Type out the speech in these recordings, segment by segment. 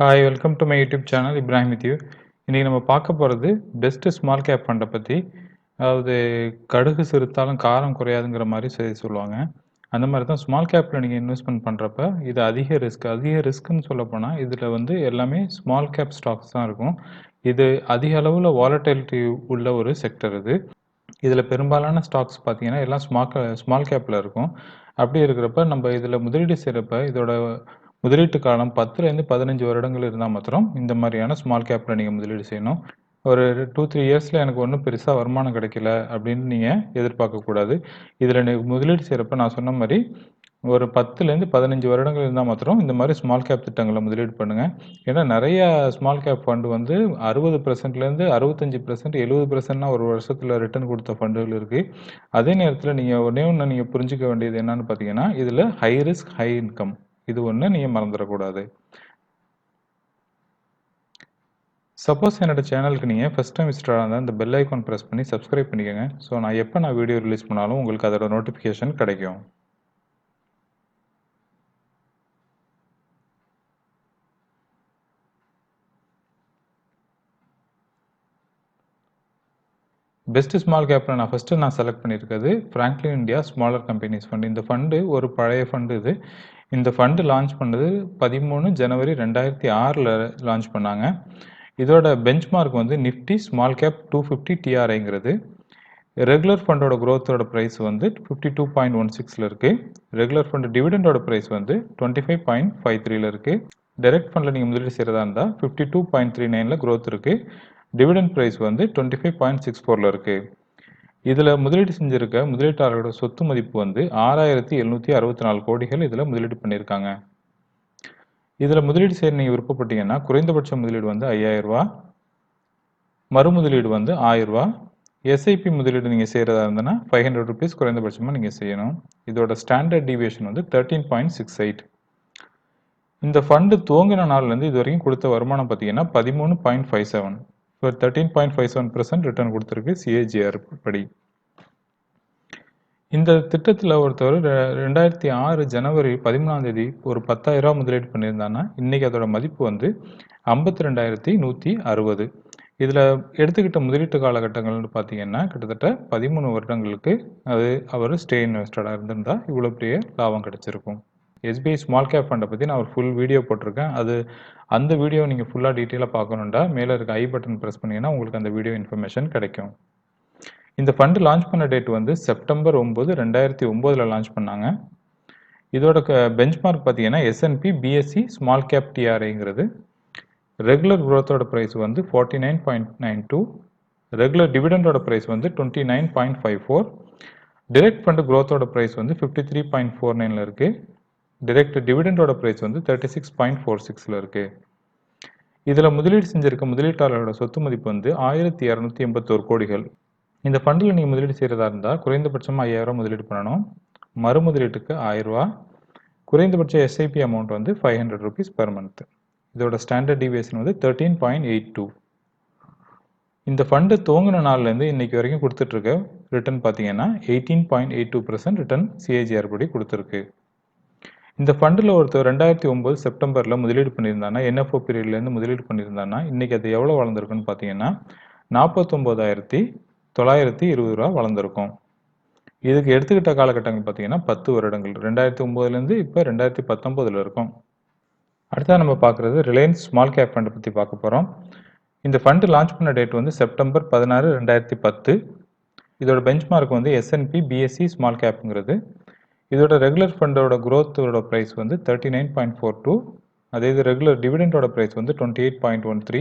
Hi welcome to my YouTube channel Ibrahim with you இன்றைக்கி நம்ம பார்க்க போகிறது பெஸ்ட்டு ஸ்மால் கேப் ஃபண்டை பற்றி அதாவது கடுகு சிறுத்தாலும் காரம் குறையாதுங்கிற மாதிரி செய்தி சொல்லுவாங்க. அந்த மாதிரி தான் ஸ்மால் கேப்பில் நீங்கள் இன்வெஸ்ட்மெண்ட் பண்ணுறப்ப இது அதிக ரிஸ்க் அதிக ரிஸ்க்குன்னு சொல்லப்போனால் இதில் வந்து எல்லாமே ஸ்மால் கேப் ஸ்டாக்ஸ் தான் இருக்கும். இது அதிக அளவில் வாலட்டிலிட்டி உள்ள ஒரு செக்டர் இது. இதில் பெரும்பாலான ஸ்டாக்ஸ் பார்த்தீங்கன்னா எல்லாம் ஸ்மால் ஸ்மால் கேப்பில் இருக்கும். அப்படி இருக்கிறப்ப நம்ம இதில் முதலீடு செய்கிறப்ப இதோட முதலீட்டு காலம் பத்துலேருந்து பதினஞ்சு வருடங்கள் இருந்தால் மாத்திரம் இந்த மாதிரியான ஸ்மால் கேப்பில் நீங்கள் முதலீடு செய்யணும். ஒரு டூ த்ரீ இயர்ஸில் எனக்கு ஒன்றும் பெருசாக வருமானம் கிடைக்கல அப்படின்னு நீங்கள் எதிர்பார்க்கக்கூடாது இதில் நீங்கள் முதலீடு செய்கிறப்ப நான் சொன்ன மாதிரி ஒரு பத்துலேருந்து பதினஞ்சு வருடங்கள் இருந்தால் மாத்திரம் இந்த மாதிரி ஸ்மால் கேப் திட்டங்களை முதலீடு பண்ணுங்கள் ஏன்னா நிறைய ஸ்மால் கேப் ஃபண்டு வந்து அறுபது பர்சன்ட்லேருந்து அறுபத்தஞ்சு பர்சன்ட் எழுபது பர்சன்ட்னா ஒரு வருஷத்தில் ரிட்டர்ன் கொடுத்த ஃபண்டுகள் இருக்குது அதே நேரத்தில் நீங்கள் ஒன்றே ஒன்று நீங்கள் புரிஞ்சிக்க வேண்டியது என்னன்னு பார்த்தீங்கன்னா இதில் ஹை ரிஸ்க் ஹை இன்கம் இது ஒன்று நீங்கள் மறந்துடக்கூடாது. சப்போஸ் என்னோட சேனலுக்கு நீங்கள் ஃபஸ்ட் டைம் விசிட்டராக இருந்தால் இந்த பெல் ஐக்கான் ப்ரெஸ் பண்ணி சப்ஸ்கிரைப் பண்ணிக்கோங்க. ஸோ நான் எப்போ நான் வீடியோ ரிலீஸ் பண்ணாலும் உங்களுக்கு அதோட நோட்டிஃபிகேஷன் கிடைக்கும். பெஸ்ட் ஸ்மால் கேப்பில் நான் ஃபஸ்ட்டு நான் செலக்ட் பண்ணியிருக்கிறது Franklin India smaller companies fund இந்த ஃபண்டு ஒரு பழைய ஃபண்டு இது. இந்த ஃபண்டு லான்ச் பண்ணது பதிமூணு ஜனவரி ரெண்டாயிரத்தி ஆறில் லான்ச் பண்ணாங்க. இதோட பெஞ்ச்மார்க் வந்து Nifty small cap two fifty டிஆர்ஐங்கிறது regular ஃபண்டோட க்ரோத்தோட ப்ரைஸ் வந்து ஃபிஃப்டி டூ பாயிண்ட் ஒன் சிக்ஸில் இருக்குது ரெகுலர் ஃபண்டு டிவிடெண்டோட ப்ரைஸ் வந்து டுவெண்ட்டி ஃபைவ் பாயிண்ட் ஃபைவ் த்ரீல இருக்குது டைரக்ட் ஃபண்டில் நீங்கள் முதலீடு செய்கிறதா இருந்தால் ஃபிஃப்டி டூ பாயிண்ட் த்ரீ நைனில் க்ரோத் இருக்குது டிவிடெண்ட் ப்ரைஸ் வந்து டுவெண்ட்டி ஃபைவ் பாயிண்ட் சிக்ஸ் ஃபோரில் இருக்குது இதில் முதலீடு செஞ்சிருக்க முதலீட்டாளர்களோட சொத்து மதிப்பு வந்து ஆறாயிரத்தி எழுநூற்றி அறுபத்தி நாலு கோடிகள் இதில் முதலீடு பண்ணியிருக்காங்க இதில் முதலீடு செய்ய நீங்கள் விருப்பப்பட்டீங்கன்னா குறைந்தபட்ச முதலீடு வந்து ஐயாயிரரூவா மறுமுதலீடு மறு முதலீடு வந்து ஆயிரரூவா எஸ்ஐபி முதலீடு நீங்கள் செய்கிறதா இருந்ததுன்னா ஃபைவ் ஹண்ட்ரட் ருபீஸ் குறைந்தபட்சமாக நீங்கள் செய்யணும். இதோட ஸ்டாண்டர்ட் டிவியேஷன் வந்து தேர்ட்டீன் பாயிண்ட் சிக்ஸ் எயிட் இந்த ஃபண்டு துவங்கின நாள்லேருந்து இது வரைக்கும் கொடுத்த வருமானம் பார்த்தீங்கன்னா பதிமூணு பாயிண்ட் ஃபைவ் செவன் இப்போ thirteen point five seven percent return கொடுத்துருக்கு சிஏஜிஆர் படி. இந்த திட்டத்தில் ஒருத்தர் ரெண்டாயிரத்தி ஆறு ஜனவரி பதிமூணாம் தேதி ஒரு பத்தாயிரம் முதலீடு பண்ணியிருந்தாங்கன்னா இன்றைக்கி அதோட மதிப்பு வந்து ஐம்பத்தி ரெண்டாயிரத்தி நூற்றி அறுபது. இதில் எடுத்துக்கிட்ட முதலீட்டு காலகட்டங்கள்னு பார்த்தீங்கன்னா கிட்டத்தட்ட பதிமூணு வருடங்களுக்கு அது அவர் ஸ்டே இன்வெஸ்டடாக இருந்திருந்தால் இவ்வளோ பெரிய லாபம் கிடச்சிருக்கும். எஸ்பிஐ ஸ்மால் கேப் ஃபண்டை பற்றி நான் ஒரு ஃபுல் வீடியோ போட்டிருக்கேன். அது அந்த வீடியோ நீங்கள் ஃபுல்லாக டீட்டெயிலாக பார்க்கணுண்டா மேலே இருக்க ஐ பட்டன் ப்ரெஸ் பண்ணிங்கன்னா உங்களுக்கு அந்த வீடியோ இன்ஃபர்மேஷன் கிடைக்கும். இந்த ஃபண்டு லான்ச் பண்ண டேட் வந்து செப்டம்பர் ஒம்பது ரெண்டாயிரத்தி ஒம்போதில் லான்ச் பண்ணாங்க. இதோட பெஞ்ச்மார்க் பார்த்தீங்கன்னா S and P BSE small cap டிஆர்ஐங்கிறது regular குரோத்தோட ப்ரைஸ் வந்து forty nine point nine two regular டிவிடெண்டோட price வந்து twenty nine point five four direct fund குரோத்தோட price வந்து ஃபிஃப்டி த்ரீ பாயிண்ட் ஃபோர் நைனில் இருக்குது டிரெக்ட் டிவிடெண்டோட ப்ரைஸ் வந்து தேர்ட்டி சிக்ஸ் பாயிண்ட் ஃபோர் சிக்ஸில் இருக்குது இதில் முதலீடு செஞ்சிருக்க முதலீட்டாளரோட சொத்து மதிப்பு வந்து ஆயிரத்தி இரநூத்தி எண்பத்தோரு கோடிகள். இந்த ஃபண்டில் நீங்கள் முதலீடு செய்கிறதா இருந்தால் குறைந்தபட்சமாக ஐயாயிரம் முதலீடு பண்ணணும். மறு முதலீட்டுக்கு ஆயிரரூவா குறைந்தபட்ச எஸ்ஐபி அமௌண்ட் வந்து five hundred rupees per month இதோட ஸ்டாண்டர்ட் டிவியேஷன் வந்து தேர்ட்டீன் பாயிண்ட் எயிட் டூ இந்த ஃபண்டு துவங்கின நாள்லேருந்து இன்றைக்கி வரைக்கும் கொடுத்துட்ருக்க ரிட்டர்ன் பார்த்தீங்கன்னா eighteen point eight two percent return CAGR படி கொடுத்துருக்கு. இந்த ஃபண்டில் ஒருத்தர் ரெண்டாயிரத்தி ஒம்பது செப்டம்பரில் முதலீடு பண்ணியிருந்தானா என்எஃப்ஓ பீரியட்லேருந்து முதலீடு பண்ணியிருந்தானா இன்றைக்கி அது எவ்வளோ வளர்ந்துருக்குன்னு பார்த்தீங்கன்னா நாற்பத்தொம்போதாயிரத்தி தொள்ளாயிரத்தி இருபது ரூபா வளர்ந்துருக்கும். இதுக்கு எடுத்துக்கிட்ட காலகட்டங்கள் பார்த்தீங்கன்னா பத்து வருடங்கள். ரெண்டாயிரத்தி ஒம்போதுலேருந்து இப்போ ரெண்டாயிரத்தி பத்தொம்போதில் இருக்கும். அடுத்தா நம்ம பார்க்குறது ரிலையன்ஸ் ஸ்மால் கேப் ஃபண்டை பற்றி பார்க்க போகிறோம் இந்த ஃபண்டு லான்ச் பண்ண டேட் வந்து செப்டம்பர் பதினாறு ரெண்டாயிரத்தி பத்து. இதோட பெஞ்ச்மார்க் வந்து எஸ்என்பி பிஎஸ்சி ஸ்மால் கேப்புங்கிறது இதோட ரெகுலர் ஃபண்டோட க்ரோத்தோட ப்ரைஸ் வந்து thirty nine point four two அதே இது ரெகுலர் டிவிடெண்டோட ப்ரைஸ் வந்து twenty eight point one three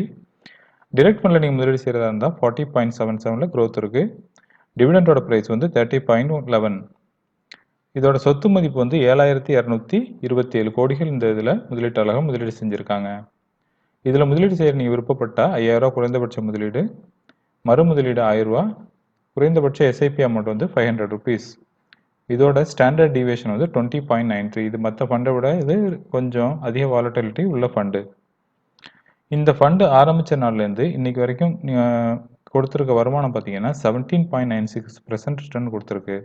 direct ஃபண்டில் நீங்கள் முதலீடு செய்கிறதா இருந்தால் ஃபார்ட்டி பாயிண்ட் செவன் செவனில் க்ரோத் இருக்குது டிவிடெண்டோட ப்ரைஸ் வந்து தேர்ட்டி பாயிண்ட் லெவன் இதோட சொத்து மதிப்பு வந்து ஏழாயிரத்தி இரநூத்தி இருபத்தி ஏழு கோடிகள் இந்த இதில் முதலீட்டாளர்கள் முதலீடு செஞ்சுருக்காங்க. இதில் முதலீடு செய்ய நீங்கள் விருப்பப்பட்டால் ஐயாயிரரூவா குறைந்தபட்ச முதலீடு மறு முதலீடு ஆயிரரூவா குறைந்தபட்ச எஸ்ஐபி அமௌண்ட் வந்து ஃபைவ் ஹண்ட்ரட் ருபீஸ் இதோட ஸ்டாண்டர்ட் டிவியேஷன் வந்து டுவெண்ட்டி பாயிண்ட் நைன் த்ரீ இது மற்ற ஃபண்டை விட இது கொஞ்சம் அதிக வாலட்டிலிட்டி உள்ள ஃபண்டு இந்த ஃபண்டு ஆரம்பித்த நாள்லேருந்து இன்னைக்கு வரைக்கும் கொடுத்துருக்க வருமானம் பார்த்தீங்கன்னா seventeen point nine six percent return கொடுத்துருக்கு.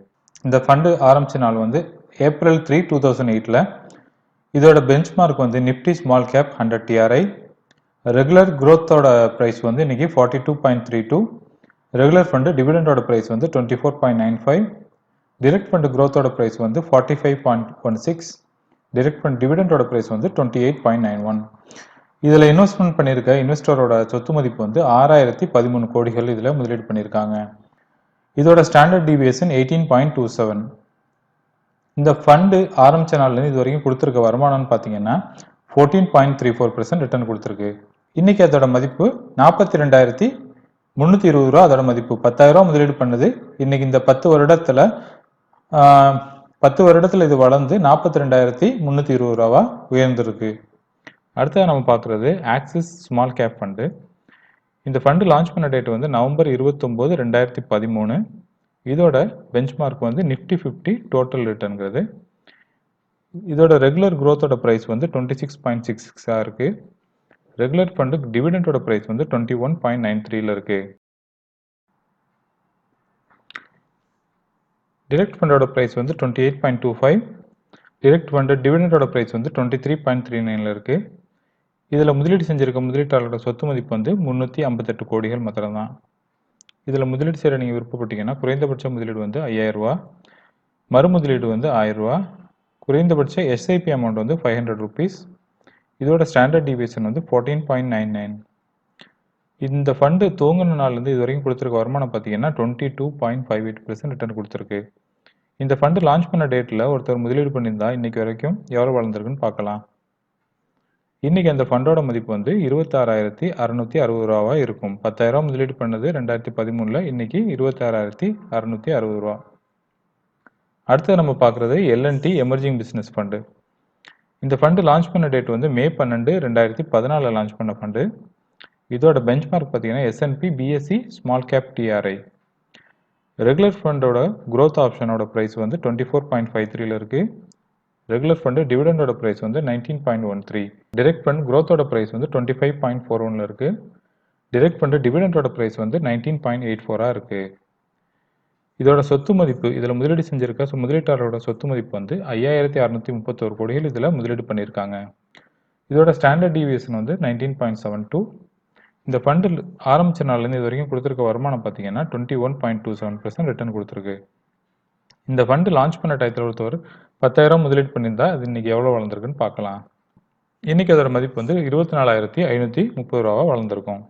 இந்த ஃபண்டு ஆரம்பித்த நாள் வந்து ஏப்ரல் த்ரீ டூ தௌசண்ட் எயிட்டில் இதோட பெஞ்ச்மார்க் வந்து Nifty small cap hundred TRI regular க்ரோத்தோட price வந்து இன்றைக்கி forty two point three two regular fund டிவிடெண்டோட price வந்து twenty four point nine five direct fund க்ரோத்தோட price வந்து forty five point one six direct fund டிவிடெண்டோட price வந்து twenty eight point nine one இதில் investment பண்ணியிருக்க இன்வெஸ்டரோட சொத்து மதிப்பு வந்து ஆறாயிரத்தி பதிமூணு கோடிகள் இதில் முதலீடு பண்ணியிருக்காங்க. இதோட standard deviation eighteen point two seven இந்த ஃபண்டு ஆரம்பிச்ச நாள்லேருந்து இது வரைக்கும் கொடுத்துருக்க வருமானம்னு பார்த்தீங்கன்னா fourteen point three four percent return கொடுத்துருக்கு. இன்னைக்கு அதோட மதிப்பு நாற்பத்தி ரெண்டாயிரத்தி முந்நூற்றி இருபது ரூபா. அதோட மதிப்பு பத்தாயிரம் ரூபா முதலீடு பண்ணுது. இன்றைக்கி இந்த பத்து வருடத்தில் பத்து வருடத்தில் இது வளர்ந்து நாற்பத்தி ரெண்டாயிரத்தி முந்நூற்றி இருபது ரூபா உயர்ந்திருக்கு. அடுத்ததாக நம்ம பார்க்குறது ஆக்சிஸ் ஸ்மால் கேப் ஃபண்டு இந்த ஃபண்டு லான்ச் பண்ண டேட் வந்து நவம்பர் இருபத்தொம்போது ரெண்டாயிரத்தி பதிமூணு. இதோட பெஞ்ச்மார்க் வந்து நிஃப்டி ஃபிஃப்டி டோட்டல் ரிட்டர்ன்கிறது இதோட ரெகுலர் க்ரோத்தோட ப்ரைஸ் வந்து டுவெண்ட்டி சிக்ஸ் பாயிண்ட் சிக்ஸ் சிக்ஸாக இருக்குது ரெகுலர் ஃபண்டு டிவிடெண்டோட ப்ரைஸ் வந்து டுவெண்ட்டி ஒன் பாயிண்ட் நைன் த்ரீல இருக்குது டிரெக்ட் ஃபண்டோட ப்ரைஸ் வந்து twenty eight point two five direct fund டிவிடெண்டோட price வந்து டுவெண்ட்டி த்ரீ பாயிண்ட் த்ரீ நைனில் இருக்குது இதில் முதலீடு செஞ்சிருக்க முதலீட்டாளரோட சொத்து மதிப்பு வந்து முந்நூற்றி ஐம்பத்தெட்டு கோடிகள் மாத்திரம்தான். இதில் முதலீடு செய்கிற நீங்கள் விருப்பப்பட்டீங்கன்னா குறைந்தபட்ச முதலீடு வந்து ஐயாயிரரூவா மறுமுதலீடு வந்து ஆயிரரூவா குறைந்தபட்ச எஸ்ஐபி அமௌண்ட் வந்து ஃபைவ் ஹண்ட்ரட் ருபீஸ் இதோட ஸ்டாண்டர்ட் டிவியேஷன் வந்து ஃபோர்டீன் பாயிண்ட் நைன் நைன் இந்த ஃபண்டு துவங்கின நாள்லேருந்து இது வரைக்கும் கொடுத்துருக்க வருமானம் பார்த்தீங்கன்னா twenty two point five eight percent return கொடுத்துருக்கு. இந்த ஃபண்டு லான்ச் பண்ண டேட்டில் ஒருத்தர் முதலீடு பண்ணியிருந்தா இன்னைக்கு வரைக்கும் எவ்வளோ வளர்ந்துருக்குன்னு பார்க்கலாம். இன்றைக்கி அந்த ஃபண்டோட மதிப்பு வந்து இருபத்தாறாயிரத்தி அறநூற்றி அறுபது ரூபாவாக இருக்கும். பத்தாயிரம் முதலீடு பண்ணது ரெண்டாயிரத்தி பதிமூணில் இன்றைக்கி இருபத்தாறாயிரத்தி அறநூற்றி அறுபது ரூபா. அடுத்து நம்ம பார்க்குறது L and T emerging business fund இந்த ஃபண்டு லான்ச் பண்ண டேட் வந்து மே பன்னெண்டு ரெண்டாயிரத்தி பதினாலில் லான்ச் பண்ண ஃபண்டு இதோட பெஞ்ச்மார்க் பார்த்தீங்கன்னா S and P BSE small cap TRI regular ஃபண்டோட growth ஆப்ஷனோட ப்ரைஸ் வந்து டுவெண்ட்டி ஃபோர் பாயிண்ட் ஃபைவ் த்ரீல இருக்குது ரெகுலர் ஃபண்டு டிவிடெண்டோட ப்ரைஸ் வந்து nineteen point one three direct fund க்ரோத்தோட price வந்து டுவெண்ட்டி ஃபைவ் பாயிண்ட் ஃபோர் ஒன்ல இருக்குது டிரெக்ட் ஃபண்டு டிவிடெண்டோட ப்ரைஸ் வந்து நைன்டீன் பாயிண்ட் எயிட் ஃபோராக இருக்குது இதோட சொத்து மதிப்பு இதில் முதலீடு செஞ்சுருக்க ஸோ முதலீட்டாளரோட சொத்து மதிப்பு வந்து ஐயாயிரத்தி அறநூற்றி முப்பத்தோரு கோடிகள் இதில் முதலீடு பண்ணியிருக்காங்க இதோட ஸ்டாண்டர்ட் டிவியேஷன் வந்து நைன்டீன் பாயிண்ட் செவன் டூ இந்த ஃபண்டு ஆரம்பிச்ச நாள்லேருந்து இது வரைக்கும் கொடுத்துருக்க வருமானம் பார்த்தீங்கன்னா twenty one point two seven percent return கொடுத்துருக்கு. இந்த ஃபண்டு லான்ச் பண்ண டயத்தில் ஒருத்தவர் பத்தாயிரம் முதலீடு பண்ணியிருந்தா அது இன்றைக்கி எவ்வளோ வளர்ந்துருக்குன்னு பார்க்கலாம். இன்றைக்கி அதோட மதிப்பு வந்து இருபத்தி நாலாயிரத்தி ஐநூற்றி முப்பது ரூபாவாக வளர்ந்துருக்கும்.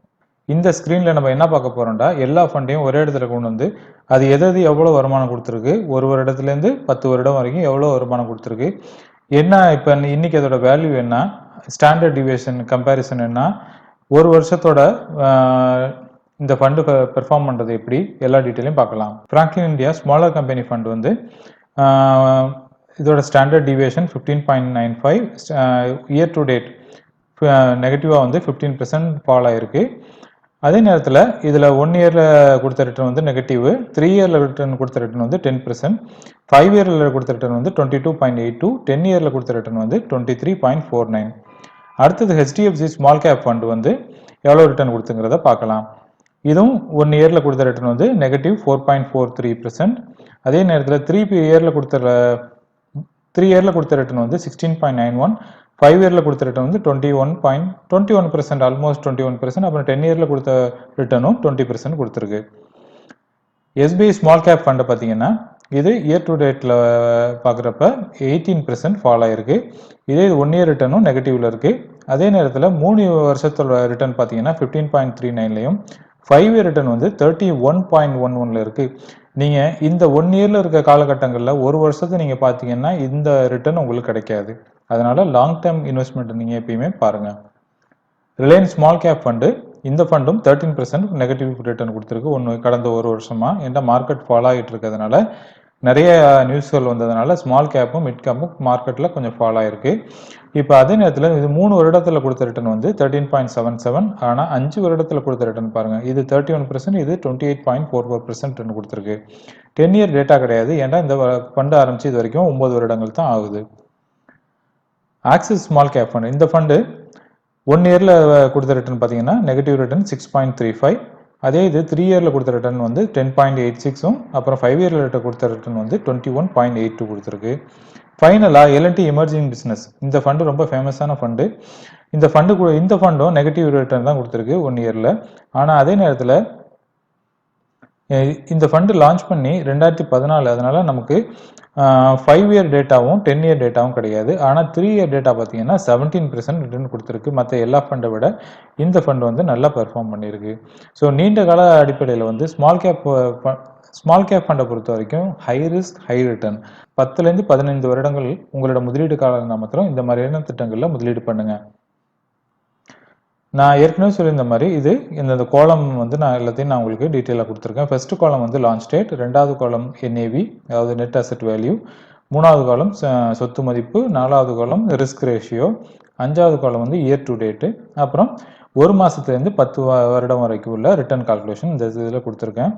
இந்த ஸ்க்ரீனில் நம்ம என்ன பார்க்க போகிறோம்டா எல்லா ஃபண்டையும் ஒரே இடத்துல கொண்டு வந்து அது எது எது எவ்வளோ வருமானம் கொடுத்துருக்கு ஒரு வருடத்துலேருந்து பத்து வருடம் வரைக்கும் எவ்வளோ வருமானம் கொடுத்துருக்கு என்ன இப்போ இன்னைக்கு அதோட வேல்யூ என்ன ஸ்டாண்டர்ட் டிவியேஷன் கம்பேரிசன் என்ன ஒரு வருஷத்தோட இந்த ஃபண்டு பெர்ஃபார்ம் பண்ணுறது எப்படி? எல்லா டீட்டெயிலையும் பார்க்கலாம். Franklin India smaller company fund வந்து இதோட standard deviation fifteen point nine five year to date நெகட்டிவாக வந்து ஃபிஃப்டீன் பர்சன்ட் ஃபால் ஆயிருக்கு. அதே நேரத்தில் இதில் ஒன் இயரில் கொடுத்த ரிட்டர்ன் வந்து நெகட்டிவ் த்ரீ இயரில் ரிட்டர்ன் கொடுத்த ரிட்டர்ன் வந்து டென் பர்சன்ட் ஃபைவ் இயரில் கொடுத்த ரிட்டர்ன் வந்து twenty two point eight two ten இயரில் கொடுத்த ரிட்டர்ன் வந்து twenty three point four nine அடுத்தது ஹெச்டிஎஃப்சி ஸ்மால் கேப் ஃபண்ட் வந்து எவ்வளோ ரிட்டர்ன் கொடுத்துங்கிறத பார்க்கலாம். இதுவும் ஒன் இயரில் கொடுத்த ரிட்டர்ன் வந்து negative four point four three percent அதே நேரத்தில் த்ரீ இயரில் கொடுத்த த்ரீ இயரில் கொடுத்த ரிட்டர்ன் வந்து sixteen point nine one five இயரில் கொடுத்த ரிட்டர்ன் வந்து twenty one point twenty one percent almost twenty one percent அப்புறம் டென் இயரில் கொடுத்த ரிட்டர்னும் டுவெண்ட்டி பர்சன்ட் கொடுத்துருக்கு எஸ்பிஐ ஸ்மால் கேப் ஃபண்டை பார்த்தீங்கன்னா இது இயர் டு டேட்டில் பார்க்குறப்ப எயிட்டீன் பர்சன்ட் ஃபால் ஆயிருக்கு. இதே ஒன் இயர் ரிட்டர்னும் நெகட்டிவில் இருக்குது அதே நேரத்தில் மூணு வருஷத்தோட ரிட்டர்ன் பார்த்தீங்கன்னா ஃபிஃப்டீன் பாயிண்ட் த்ரீ நைன்லையும் ஃபைவ் இயர் ரிட்டர்ன் வந்து தேர்ட்டி ஒன் பாயிண்ட் ஒன் ஒன்ல இருக்குது நீங்கள் இந்த ஒன் இயரில் இருக்க காலகட்டங்களில் ஒரு வருஷத்தை நீங்கள் பார்த்தீங்கன்னா இந்த ரிட்டர்ன் உங்களுக்கு கிடைக்காது. அதனால் லாங் டேர்ம் இன்வெஸ்ட்மெண்ட் நீங்கள் எப்பயுமே பாருங்கள் ரிலையன்ஸ் ஸ்மால் கேப் ஃபண்டு இந்த ஃபண்டும் தேர்ட்டீன் பர்சன்ட் நெகட்டிவ் ரிட்டர்ன் கொடுத்துருக்கு. ஒன்று கடந்த ஒரு வருஷமாக ஏன்னா மார்க்கெட் ஃபாலோ ஆகிட்டு இருக்கிறதுனால நிறைய நியூஸ்கள் வந்ததுனால ஸ்மால் கேப்பும் மிட் கேப்பும் மார்க்கெட்டில் கொஞ்சம் ஃபாலோ ஆயிருக்கு. இப்போ அதே நேரத்தில் இது மூணு வருடத்தில் கொடுத்த ரிட்டர்ன் வந்து தேர்ட்டீன் பாயிண்ட் செவன் செவன் ஆனால் அஞ்சு வருடத்தில் கொடுத்த ரிட்டர்ன் பாருங்கள் இது தேர்ட்டி ஒன் பர்சன்ட் இது twenty eight point four four percent return கொடுத்துருக்கு. டென் இயர் டேட்டா கிடையாது. ஏன்னா இந்த ஃபண்டு ஆரம்பித்து இது வரைக்கும் ஒம்பது வருடங்கள் தான் ஆகுது. ஆக்சிஸ் ஸ்மால் கேப் ஃபண்ட் இந்த ஃபண்டு ஒன் இயரில் கொடுத்த ரிட்டர்ன் பார்த்தீங்கன்னா negative return six point three five அதே இது த்ரீ இயரில் கொடுத்த ரிட்டர்ன் வந்து டென் பாயிண்ட் எயிட் சிக்ஸும் அப்புறம் ஃபைவ் இயரில் கொடுத்த ரிட்டர்ன் வந்து twenty one point eight two கொடுத்துருக்கு ஃபைனலாக L and T emerging business இந்த ஃபண்டு ரொம்ப ஃபேமஸான ஃபண்டு இந்த ஃபண்டு இந்த ஃபண்டும் நெகட்டிவ் ரிட்டர்ன் தான் கொடுத்துருக்கு ஒன் இயரில் ஆனால் அதே நேரத்தில் இந்த ஃபண்டு லான்ச் பண்ணி ரெண்டாயிரத்தி பதினாலு அதனால் நமக்கு ஃபைவ் இயர் டேட்டாவும் டென் இயர் டேட்டாவும் கிடையாது. ஆனால் த்ரீ இயர் டேட்டா பார்த்தீங்கன்னா செவன்டீன் பர்சன்ட் ரிட்டர்ன் கொடுத்துருக்கு. மற்ற எல்லா ஃபண்டை விட இந்த ஃபண்ட் வந்து நல்லா பெர்ஃபார்ம் பண்ணியிருக்கு. ஸோ நீண்ட கால அடிப்படையில் வந்து ஸ்மால் கேப் ஸ்மால் கேப் ஃபண்டை பொறுத்த வரைக்கும் ஹை ரிஸ்க் ஹை ரிட்டர்ன் பத்துலேருந்து பதினைந்து வருடங்கள் உங்களோட முதலீடு காலம் மாத்திரம் இந்த மாதிரியான திட்டங்களில் முதலீடு பண்ணுங்கள் நான் ஏற்கனவே சொல்லியிருந்த மாதிரி இது இந்த கோலம் வந்து நான் எல்லாத்தையும் நான் உங்களுக்கு டீட்டெயிலாக கொடுத்துருக்கேன். ஃபர்ஸ்ட் காலம் வந்து லான்ச் டேட் ரெண்டாவது காலம் என்ஏவி அதாவது நெட் அசெட் வேல்யூ மூணாவது காலம் சொத்து மதிப்பு நாலாவது காலம் ரிஸ்க் ரேஷியோ அஞ்சாவது காலம் வந்து இயர் டு டேட்டு அப்புறம் ஒரு மாதத்துலேருந்து பத்து வருடம் வரைக்கும் உள்ள ரிட்டர்ன் கால்குலேஷன் இந்த இதில் கொடுத்துருக்கேன்.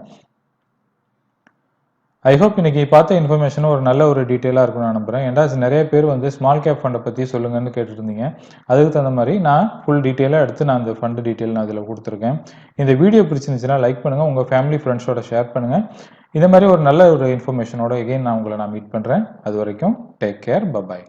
ஐ ஹோப் இன்னைக்கு பார்த்த இன்ஃபர்மேஷனும் ஒரு நல்ல ஒரு டீட்டெயிலாக இருக்கும் நான் ஏன்டா நிறைய பேர் வந்து ஸ்மால் கேப் ஃபண்டை பற்றி சொல்லுங்கன்னு கேட்டுருந்தீங்க. அதுக்கு தகுந்த மாதிரி நான் ஃபுல் டீட்டெயிலாக எடுத்து நான் அந்த ஃபண்டு டீட்டெயில் நான் அதில் கொடுத்துருக்கேன். இந்த வீடியோ பிடிச்சிருந்துச்சுன்னா லைக் பண்ணுங்கள் உங்கள் ஃபேமிலி ஃப்ரெண்ட்ஸோட ஷேர் பண்ணுங்கள் இந்த மாதிரி ஒரு நல்ல ஒரு இன்ஃபர்மேஷனோட எகெயின் நான் உங்களை நான் மீட் பண்ணுறேன் அது வரைக்கும் டேக் கேர் பபாய்